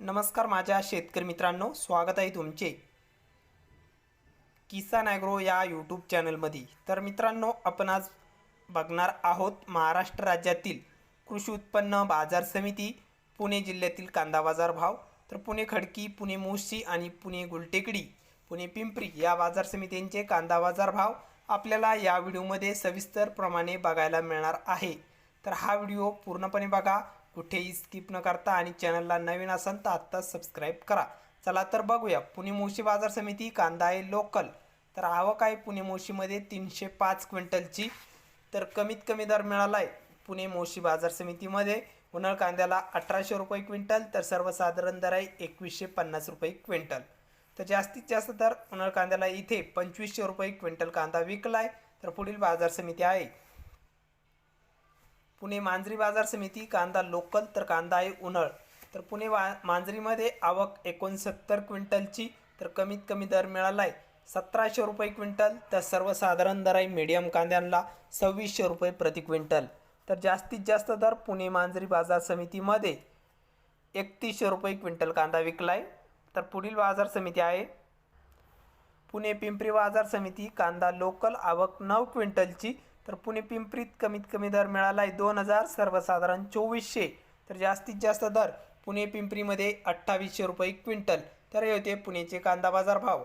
नमस्कार माझ्या शेतकरी मित्रांनो स्वागत आहे तुमचे किसान ॲग्रो या यूट्यूब चॅनलमध्ये. तर मित्रांनो आपण आज बघणार आहोत महाराष्ट्र राज्यातील कृषी उत्पन्न बाजार समिती पुणे जिल्ह्यातील कांदा बाजार भाव तर पुणे खडकी पुणे मोशी आणि पुणे गुलटेकडी पुणे पिंपरी या बाजार समितींचे कांदा बाजार भाव आपल्याला या व्हिडिओमध्ये सविस्तरप्रमाणे बघायला मिळणार आहे. तर हा व्हिडिओ पूर्णपणे बघा. कुठेही स्किप न करता आणि चॅनलला नवीन असाल तर आत्ताच सबस्क्राईब करा. चला तर बघूया. पुणे मोशी बाजार समिती कांदा आहे लोकल तर आवक आहे पुणे मोशीमध्ये तीनशे पाच क्विंटलची. तर कमीत कमी दर मिळाला आहे पुणे मोशी बाजार समितीमध्ये. उन्हाळ कांद्याला अठराशे रुपये क्विंटल तर सर्वसाधारण दर आहे एकवीसशे पन्नास रुपये क्विंटल. तर जास्तीत जास्त दर उन्हाळ कांद्याला इथे पंचवीसशे रुपये क्विंटल कांदा विकला आहे तर पुढील बाजार समिती आहे. पुणे मांजरी बाजार समिती कांदा लोकल तर कांदा आहे उन्हाळ. तर पुणे वा मांजरीमध्ये आवक एकोणसत्तर क्विंटलची तर कमीत कमी दर मिळाला आहे सतराशे रुपये क्विंटल. तर सर्वसाधारण दर आहे मीडियम कांद्यांना सव्वीसशे रुपये प्रति क्विंटल. तर जास्तीत जास्त दर पुणे मांजरी बाजार समितीमध्ये एकतीसशे रुपये क्विंटल कांदा विकला आहे तर पुढील बाजार समिती आहे पुणे पिंपरी बाजार समिती. कांदा लोकल आवक नऊ क्विंटलची तर पुणे पिंपरीत कमीत कमी दर मिळाला आहे दोन हजार सर्वसाधारण चोवीसशे. तर जास्तीत जास्त दर पुणे पिंपरीमध्ये अठ्ठावीसशे रुपये क्विंटल. तर हे होते पुणेचे कांदा बाजार भाव.